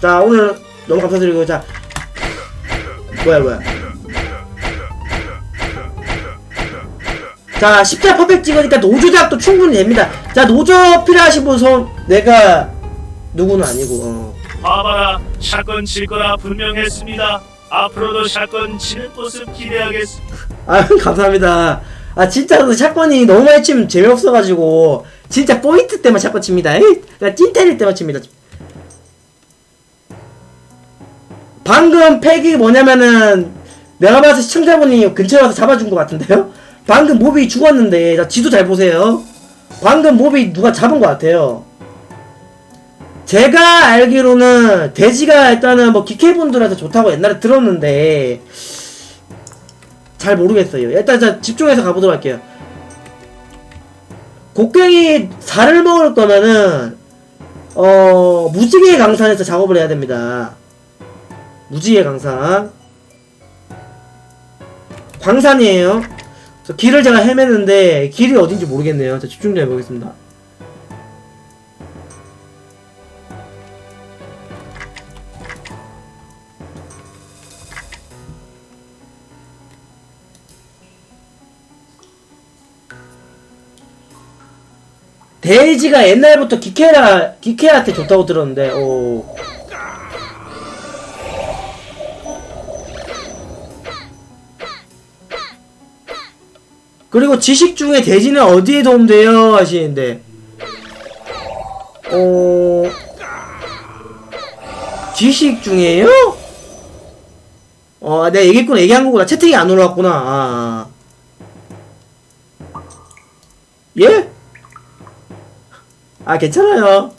자 오늘 너무 감사드리고 자 뭐야 뭐야 자 십자 퍼펙트 찍으니까 노조 제약도 충분히 됩니다 자 노조 필요하신 분손 내가 누구는 아니고 어. 봐봐라 샷건 칠 거라 분명했습니다. 앞으로도 샷건 치는 모습 기대하겠습니다. 아 감사합니다 아 진짜 그 샷건이 너무 많이 치면 재미없어가지고 진짜 포인트 때만 샷건 칩니다 에이, 찐 때릴 때만 칩니다 방금 팩이 뭐냐면은 내가 봐서 시청자분이 근처에 와서 잡아준 것 같은데요? 방금 몹이 죽었는데 자 지도 잘 보세요. 방금 몹이 누가 잡은 것 같아요. 제가 알기로는 돼지가 일단은 뭐 기케분들한테 좋다고 옛날에 들었는데 잘 모르겠어요. 일단 자 집중해서 가보도록 할게요. 곡괭이 살을 먹을 거면은 어 무지개 강산에서 작업을 해야 됩니다 무지개 강산 광산이에요. 저 길을 제가 헤매는데 길이 어딘지 모르겠네요. 자 집중 좀 해보겠습니다. 돼지가 옛날부터 기케라 기케한테 좋다고 들었는데 오 그리고 지식 중에 돼지는 어디에 도움돼요 하시는데 어 지식 중에요? 어 내가 얘기했구나 얘기한 거구나 채팅이 안 올라왔구나 아, 아. 예? 아 괜찮아요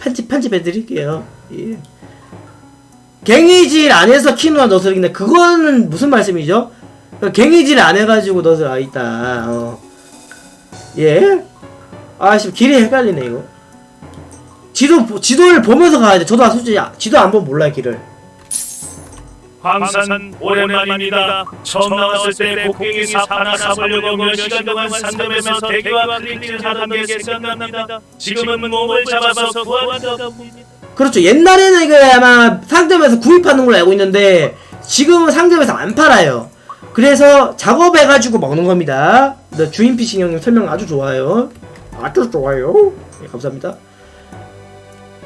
편집 편집해 드릴게요 예. 갱이질 안에서 키누아 너스를 근데 그거는 무슨 말씀이죠? 그 갱이질 안 해가지고 너스 아 있다 어. 예? 아씨 길이 헷갈리네 이거 지도 보- 지도를 보면서 가야 돼 저도 솔직히 아- 지도 안 보면 몰라요 길을 광산 오랜만입니다. 처음 나왔을 때 곡괭이 삽 하나 사보려고 몇 시간 동안 상점에서 대기와 클릭질 하던 게 생각납니다. 지금은 몸을 잡아서 봅니다. 그렇죠 옛날에는 이거 아마 상점에서 구입하는 걸로 알고 있는데 지금은 상점에서 안 팔아요 그래서 작업해가지고 먹는 겁니다. 네, 주인 피싱 형님 설명 아주 좋아요. 아주 좋아요. 네, 감사합니다.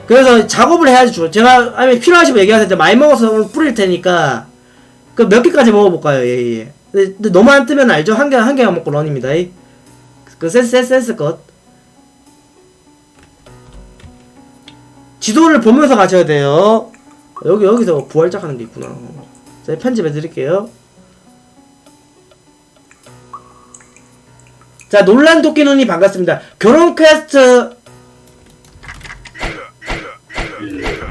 그래서 작업을 해야지 좋아. 제가 아니 필요하시면 얘기하세요. 많이 먹어서 뿌릴 테니까 그 몇 개까지 먹어볼까요? 예 예. 근데, 근데 너무 안 뜨면 알죠? 한 개 한 개만 먹고 런입니다. 이. 그 센스 센스 센스 것 지도를 보면서 가셔야 돼요. 여기 여기서 부활작 하는 게 있구나. 제가 편집해 드릴게요. 자 논란 도끼 눈이 반갑습니다. 결혼 퀘스트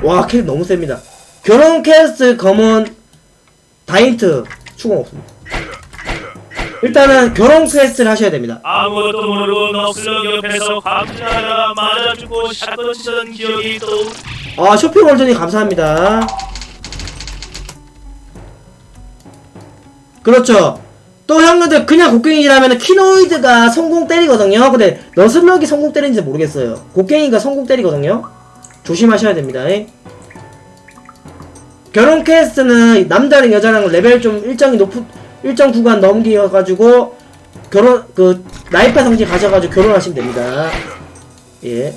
와 캐릭 너무 셉니다. 결혼 퀘스트 검은 다인트 추공 없습니다. 일단은 결혼 퀘스트를 하셔야 됩니다. 아무것도 모르고 넋을러 옆에서 광질하다가 맞아주고 샷건 치던 기억이 또 아 쇼핑 월드님 감사합니다. 그렇죠. 또 형님들 그냥 곡괭이라면 키노이드가 성공 때리거든요. 근데 너슬럭이 성공 때리는지 모르겠어요. 곡괭이가 성공 때리거든요. 조심하셔야 됩니다. 예. 결혼 퀘스트는 남자랑 여자랑 레벨 좀 일정이 높은 일정 구간 넘기가지고 결혼 그 나이파 성지 가셔가지고 결혼하시면 됩니다. 예.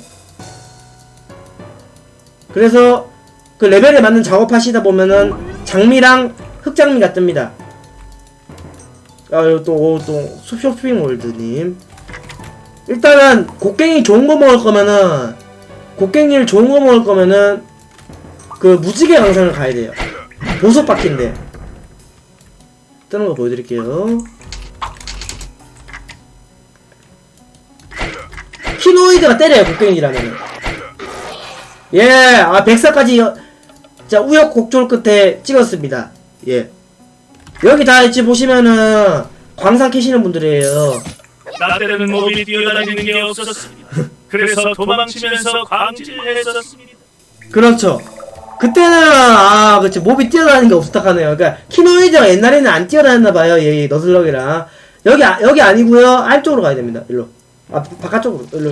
그래서 그 레벨에 맞는 작업하시다 보면은 장미랑 흑장미가 뜹니다. 아, 또, 오, 또, 쇼핑몰드님. 일단은, 곡괭이 좋은 거 먹을 거면은, 곡괭이를 좋은 거 먹을 거면은, 그, 무지개 강산을 가야 돼요. 보석 바퀴인데. 뜨는 거 보여드릴게요. 키노이드가 때려요, 곡괭이라면은. 예, 아, 백사까지, 여- 자, 우여곡절 끝에 찍었습니다. 예. 여기 다 있지 보시면은, 광산 캐시는 분들이에요. 나 때는 몸이 뛰어다니는 게 없었습니다. 그래서 도망치면서 광질했었습니다. 그렇죠. 그때는, 아, 그치, 몹이 뛰어다니는 게 없었다 하네요. 그니까, 키노이드가 옛날에는 안 뛰어다녔나 봐요, 얘, 이 너슬럭이랑. 여기, 아, 여기 아니고요 안쪽으로 가야 됩니다. 일로. 아, 바깥쪽으로, 일로.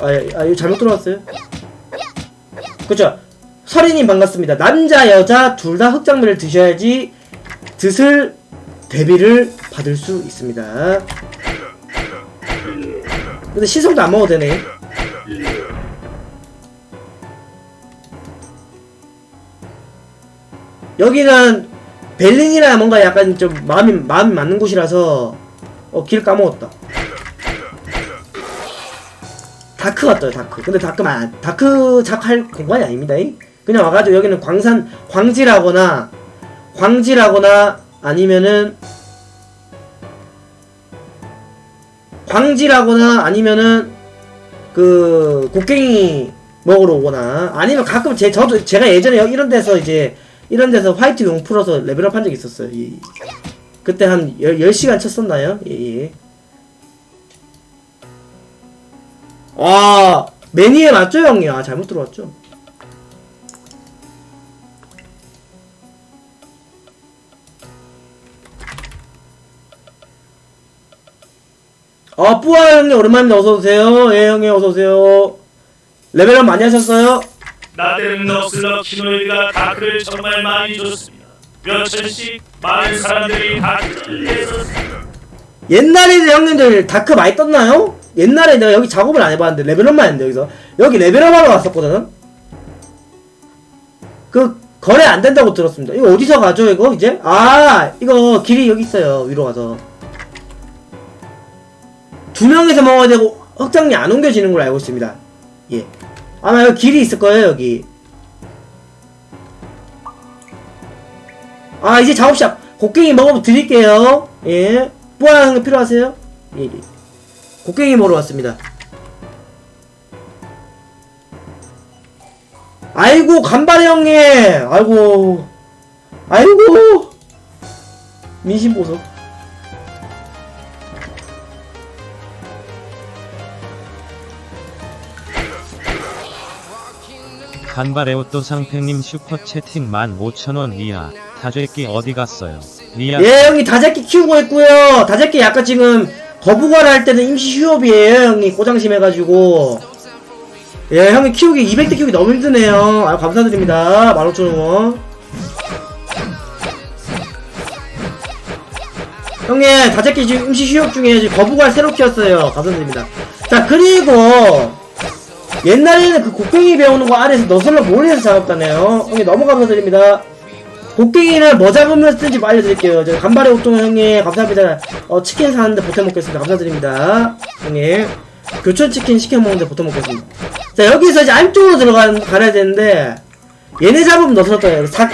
아, 예, 아, 이거 잘못 들어왔어요? 그쵸. 서리님 반갑습니다. 남자 여자 둘 다 흑장미를 드셔야지 드슬 대비를 받을 수 있습니다. 근데 시성도 안 먹어도 되네. 여기는 벨린이라 뭔가 약간 좀 마음이 마음이 맞는 곳이라서 어 길 까먹었다. 다크 같아요 다크. 근데 다크 만 다크 작할 공간이 아닙니다. 이. 그냥 와가지고 여기는 광산 광지라거나 광지라거나 아니면은 광지라거나 아니면은 그 곡괭이 먹으러 오거나 아니면 가끔 제 저도 제가 예전에 이런 데서 이제 이런 데서 화이트 용 풀어서 레벨업 한적 있었어요. 예, 예. 그때 한 10, 10 시간 쳤었나요? 예, 예. 와, 매니에 맞죠, 형님? 아, 잘못 들어왔죠? 아, 뿌아 형님, 오랜만입니다. 어서오세요. 예, 형님, 어서오세요. 레벨업 많이 하셨어요? 나대는 너슬러 키노이가 다크를 정말 많이 줬습니다. 몇 천씩 많은 사람들이 다크를 내서 옛날에 형님들 다크 많이 떴나요? 옛날에 내가 여기 작업을 안 해봤는데 레벨업만 했는데 여기서 여기 레벨업 하러 왔었거든 그 거래 안 된다고 들었습니다 이거 어디서 가죠 이거 이제? 아 이거 길이 여기 있어요 위로 가서 두 명이서 먹어야 되고 흑장리 안 옮겨지는 걸로 알고 있습니다. 예. 아마 여기 길이 있을 거예요 여기. 아 이제 작업샵 곡괭이 먹어 드릴게요. 예. 뿌아하는 거 필요하세요? 예, 예. 곡괭이 먹으러 왔습니다. 아이고 간발의 형님! 아이고. 아이고. 민심 보소 옷도 상팽님 슈퍼 채팅 15,000원 리아 다죄끼 어디 갔어요? 리아 예 형님 다재끼 키우고 있고요. 다재끼 약간 지금 거부과를 할 때는 임시 휴업이에요 형님 꼬장심 해가지고. 예 형님 키우기 200대 키우기 너무 힘드네요. 아 감사드립니다. 15,000원. 형님 다재끼 지금 임시 휴업 중에 지금 거부과를 새로 키웠어요. 감사드립니다. 자 그리고 옛날에는 그 곡괭이 배우는 거 아래에서 너슬러 몰래서 작업다네요 형님 너무 감사드립니다 곡괭이를 뭐 잡으면 쓰는지 뭐 알려드릴게요. 저 간발의 옷동 형님 감사합니다. 어 치킨 사는데 보태 먹겠습니다. 감사드립니다. 형님 교촌 치킨 시켜 먹는데 보태 먹겠습니다. 자 여기서 이제 안쪽으로 들어가 가야 되는데 얘네 잡으면. 사,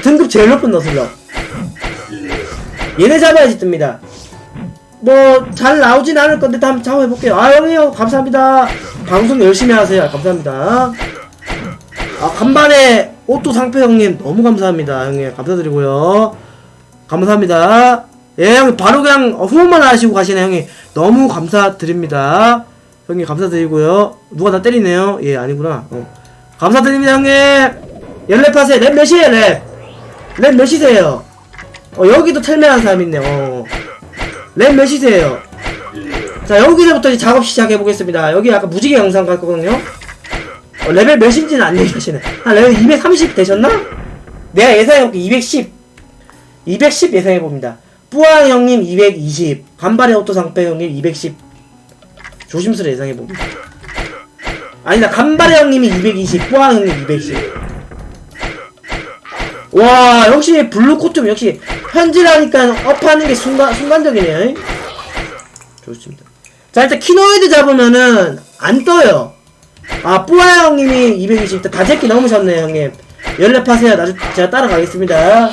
등급 제일 높은 너슬러. 얘네 잡아야지 뜹니다. 뭐 잘 나오진 않을 건데 한번 작업해볼게요. 아 형님 감사합니다. 방송 열심히 하세요. 감사합니다. 아 간발의 오또 상표 형님 너무 감사합니다 형님 감사드리고요 감사합니다 예 형님 바로 그냥 어, 후원만 하시고 가시네 형님 너무 감사드립니다 형님 감사드리고요 누가 나 때리네요 예 아니구나 어. 감사드립니다 형님 연랩 하세요 랩 몇이에요 랩? 랩 몇이세요? 어 여기도 텔매한 사람 있네 어. 랩 몇이세요? 자 여기서부터 이제 작업 시작해 보겠습니다 여기 약간 무지개 영상 갈 거거든요 어, 레벨 몇인지는 안 얘기하시네. 한 레벨 230 되셨나? 내가 예상해볼게. 210. 210 예상해봅니다. 뿌아 형님 220. 간발의 오토 상패 형님 210. 조심스레 예상해봅니다. 아니다. 간발의 형님이 220. 뿌아 형님 210. 와, 역시 블루코트 역시 현질하니까 업하는 게 순간, 순간적이네요. 좋습니다. 자, 일단 키노이드 잡으면은 안 떠요. 아 뿌아 형님이 220대 다재끼 넘으셨네요 형님. 연락하세요. 나중 제가 따라가겠습니다.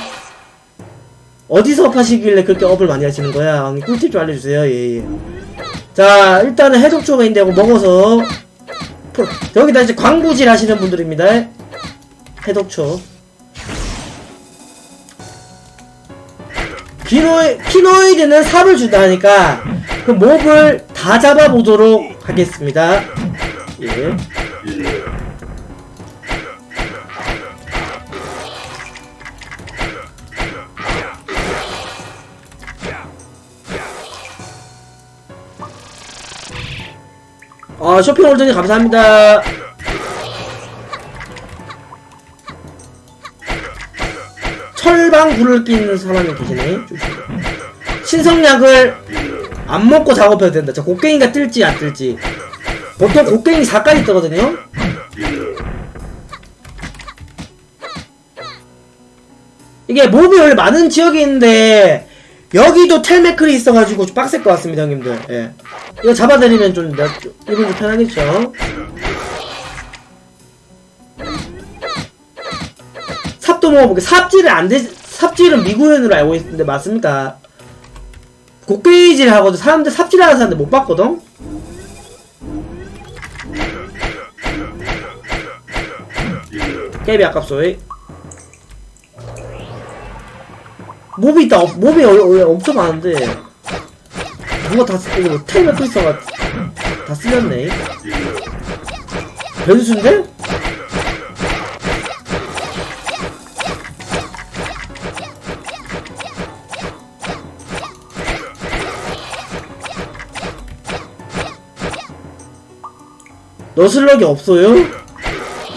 어디서 파시길래 그렇게 업을 많이 하시는 거야? 형님 꿀팁 좀 알려주세요. 예예. 자 일단은 해독초가 있는데 이거 먹어서 풀- 여기다 이제 광부질 하시는 분들입니다. 해독초. 키노이, 키노이드는 삽을 준다 하니까 그 몹을 다 잡아보도록 하겠습니다 예. 아, 쇼핑 올드님 감사합니다. 철방 불을 낀 사람이 계시네. 신성약을 안 먹고 작업해야 된다. 저 곡괭이가 뜰지 안 뜰지. 보통 곡괭이 4까지 뜨거든요. 이게 몹이 원래 많은 지역이 있는데 여기도 텔메클이 있어가지고 좀 빡셀 것 같습니다 형님들 예. 이거 잡아드리면 좀 내- 이분이 편하겠죠 삽도 먹어볼게 삽질은 안돼 삽질은 미구현으로 알고 있는데 맞습니까 곡괭이질 하고도 사람들 삽질하는 사람들 못 봤거든 깨비 아깝소 이. 몹이 있다. 어, 몹이 원래, 원래 엄청 많은데 누가 다 쓰, 이거 뭐또 있어가 다 쓸렸네. 변수인데? 너슬럭이 없어요?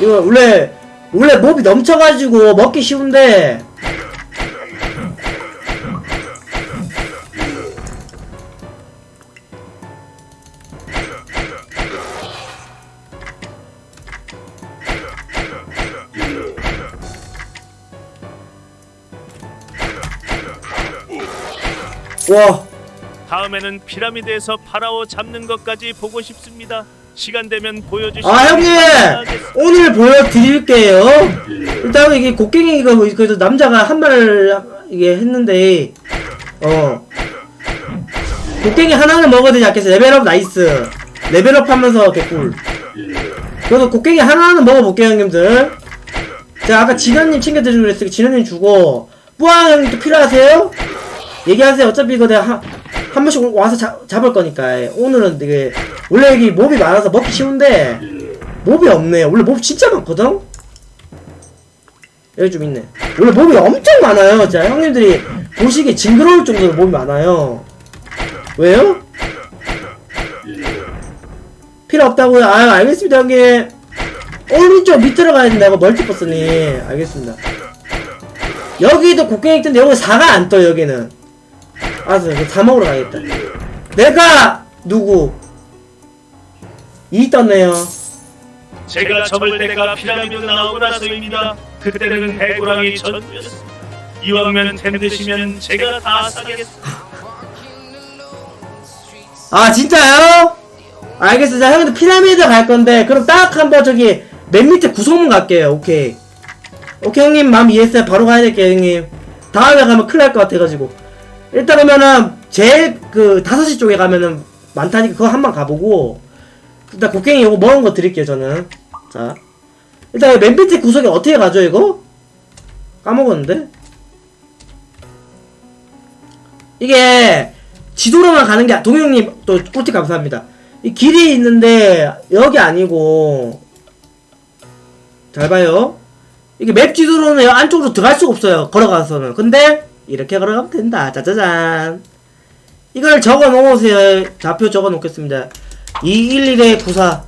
이거 원래 원래 몹이 넘쳐가지고 먹기 쉬운데 와 다음에는 피라미드에서 파라오 잡는 것까지 보고 싶습니다. 시간 되면 보여주시면 아 형님. 오늘 보여드릴게요. 일단 이게 곡괭이가 뭐 그래도 남자가 한말 이게 했는데 어. 곡괭이 하나는 되지 않겠어 레벨업 나이스. 레벨업 하면서 개꿀. 그래도 곡괭이 하나는 먹어볼게요 형님들. 제가 아까 진현님 챙겨드리기로 그랬으니까 진현님 주고. 뿌앙 형님 또 필요하세요? 얘기하세요. 어차피 이거 내가 한, 한 번씩 와서 잡, 잡을 거니까. 예. 오늘은 되게 원래 여기 몹이 많아서 먹기 쉬운데 몹이 없네. 원래 몹 진짜 많거든? 여기 좀 있네. 원래 몹이 엄청 많아요. 진짜 형님들이 보시기에 징그러울 정도로 몹이 많아요. 왜요? 필요 없다고요? 아유, 알겠습니다, 형님. 오른쪽 밑으로 가야 된다고, 멀티버스님. 알겠습니다. 여기도 곡괭이 있던데, 여기 4가 안 떠, 여기는. 알았어, 4 먹으러 가야겠다. 내가, 누구? 2 떴네요. 제가 접을 때가 피라미드 나오고 나서입니다. 그때는 해고랑이 전부였습니다. 이왕면 템 드시면 제가 다 사겠습니다. 아 진짜요? 알겠습니다 형님들 피라미드 갈 건데 그럼 딱 한번 저기 맨 밑에 구성문 갈게요 오케이 오케이 형님 마음 이해했어요 바로 가야 될게요 형님 다음에 가면 큰일 날 것 같아가지고 일단 그러면은 제일 그 5시 쪽에 가면은 많다니까 그거 한번 가보고 일단 곡괭이 요거 먹은 거 드릴게요 저는 자 일단 맨 밑에 구석에 어떻게 가죠 이거? 까먹었는데 이게 지도로만 가는 게 동영님 또 꿀팁 감사합니다. 이 길이 있는데 여기 아니고 잘 봐요. 이게 맵 지도로는 안쪽으로 들어갈 수가 없어요. 걸어가서는. 근데 이렇게 걸어가면 된다. 짜자잔. 이걸 적어 놓으세요. 좌표 적어 놓겠습니다. 211의 94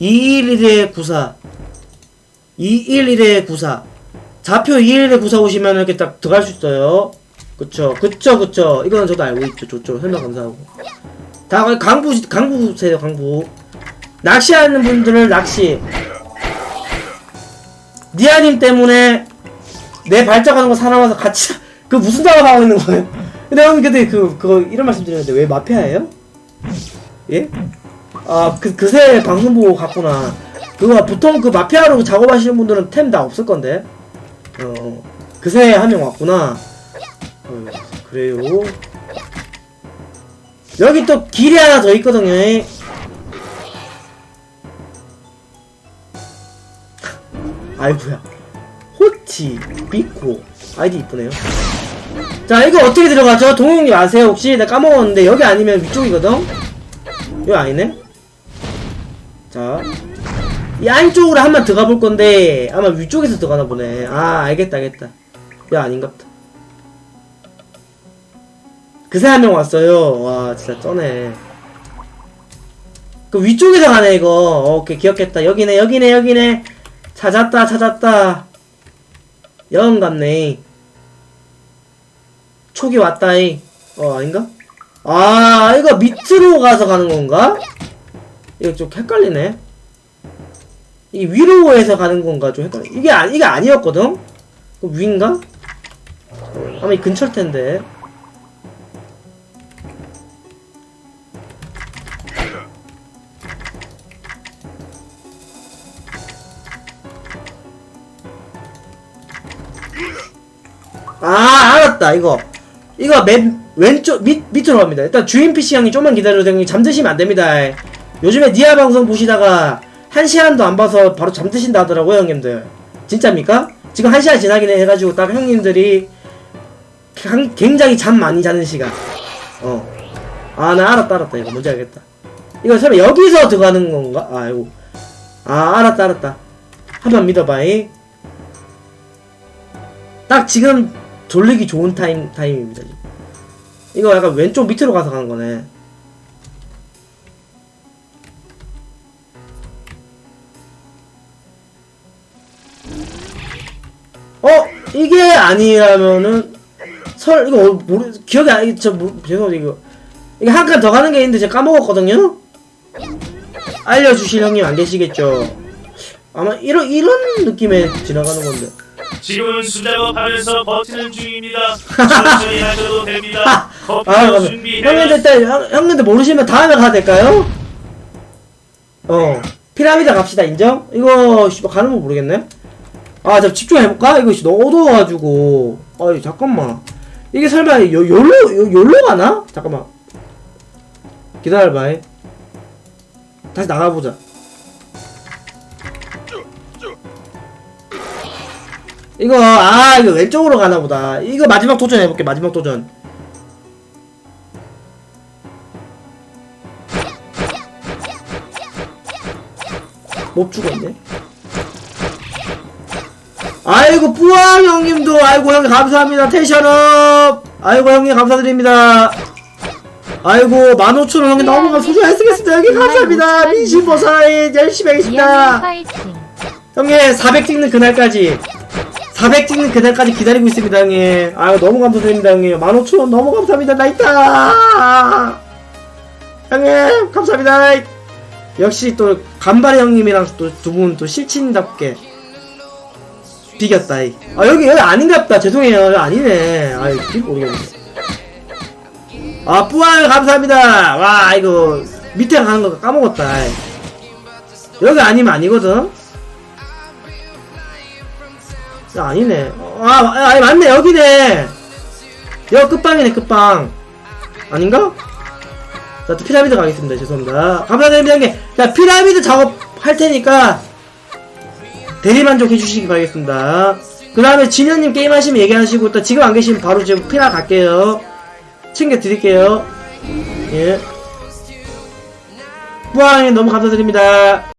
211의 94 211의 94 좌표 211의 94 오시면 이렇게 딱 들어갈 수 있어요. 그쵸, 그쵸, 그쵸. 이거는 저도 알고 있죠. 좋죠. 설명 감사하고. 다 강부, 강부 세요, 강부. 낚시하는 분들을 낚시. 니아님 때문에 내 발작하는 거 사나워서 같이, 그 무슨 작업하고 있는 거예요? 근데 형님, 근데 그, 그거, 이런 말씀 드리는데 왜 마피아예요? 예? 아, 그, 그새 방송 보고 갔구나. 그거 보통 그 마피아로 작업하시는 분들은 템 다 없을 건데. 어, 그새 한 명 왔구나. 어, 그래요. 여기 또 길이 하나 더 있거든요. 아이고야. 호치, 비코. 아이디 이쁘네요. 자, 이거 어떻게 들어가죠? 동영님 아세요? 혹시? 나 까먹었는데, 여기 아니면 위쪽이거든? 여기 아니네? 자. 이 안쪽으로 한 번 들어가 볼 건데, 아마 위쪽에서 들어가나 보네. 아, 알겠다, 알겠다. 야, 아닌갑다. 그새 한 명 왔어요. 와, 진짜 쩌네. 그 위쪽에서 가네, 이거. 어, 오케이, 기억했다. 여기네, 여기네, 여기네. 찾았다, 찾았다. 영 같네. 촉이 왔다이. 어, 아닌가? 아, 이거 밑으로 가서 가는 건가? 이거 좀 헷갈리네. 이 위로 해서 가는 건가? 좀 헷갈려. 이게, 아, 이게 아니었거든? 그 위인가? 아마 이 근처일 텐데. 아 알았다 이거 이거 맨 왼쪽 밑 밑으로 갑니다. 일단 주인 PC 형이 좀만 기다려주세요 형님 잠드시면 안 됩니다. 요즘에 니아 방송 보시다가 한 시간도 안 봐서 바로 잠드신다 하더라고요 형님들. 진짜입니까? 지금 한 시간 지나긴 해가지고 딱 형님들이 강- 굉장히 잠 많이 자는 시간. 어 아 나 알았다 알았다. 이거 뭔지 알겠다. 이거 설마 여기서 들어가는 건가? 아이고. 아 알았다 알았다. 한번 믿어봐잉. 딱 지금 돌리기 좋은 타임, 타임입니다. 이거 약간 왼쪽 밑으로 가서 가는 거네. 어? 이게 아니라면은, 설, 이거, 어, 모르, 기억이 안, 저, 모, 죄송해요, 이거. 이게 한 칸 더 가는 게 있는데 제가 까먹었거든요? 알려주실 형님 안 계시겠죠? 아마 이런, 이런 느낌에 지나가는 건데. 지금은 수작업하면서 버티는 중입니다. 천천히 하셔도 됩니다. 아, 커피도 맞아. 준비해. 형님들 형, 형님들 모르시면 다음에 가도 될까요? 어 피라미드 갑시다 인정? 이거 씨발 가는 거 모르겠네. 아, 자 집중해볼까? 이거 씨 너무 어두워가지고. 아이 잠깐만. 이게 설마 요 요로 요, 요로 가나? 잠깐만. 기다려봐. 이. 다시 나가보자. 이거 아 이거 왼쪽으로 가나 보다. 이거 마지막 도전 해볼게. 마지막 도전. 못 죽었네. 아이고 뿌앙 형님도 아이고 형님 감사합니다 텐션업 아이고 형님 감사드립니다 아이고 15,000원 형님 너무 감 소중히 쓰겠습니다 형님 감사합니다 민심보사인 열심히 하겠습니다. 형님 400 찍는 그날까지 400 찍는 그날까지 기다리고 있습니다 형님. 아유 너무 감사드립니다 형님. 15,000원 너무 감사합니다 나 있다 형님 감사합니다 역시 또 간발의 형님이랑 또 두 분 또 실친답게 비겼다 이. 아 여기 여기 아닌갑다. 죄송해요. 아니네. 아이 길 모르겠네. 아 뿌알 감사합니다. 와 이거 밑에 가는 거 까먹었다. 여기 아니면 아니거든 야, 아니네. 아, 아, 맞네. 여기네. 여기 끝방이네, 끝방. 아닌가? 자, 또 피라미드 가겠습니다. 죄송합니다. 감사드립니다, 형님. 자, 피라미드 작업 할 테니까, 대리 만족 해 주시기 바라겠습니다. 그 다음에 진현님 게임 하시면 얘기하시고, 또 지금 안 계시면 바로 지금 피라 갈게요. 챙겨 드릴게요. 예. 뿌앙님 너무 감사드립니다.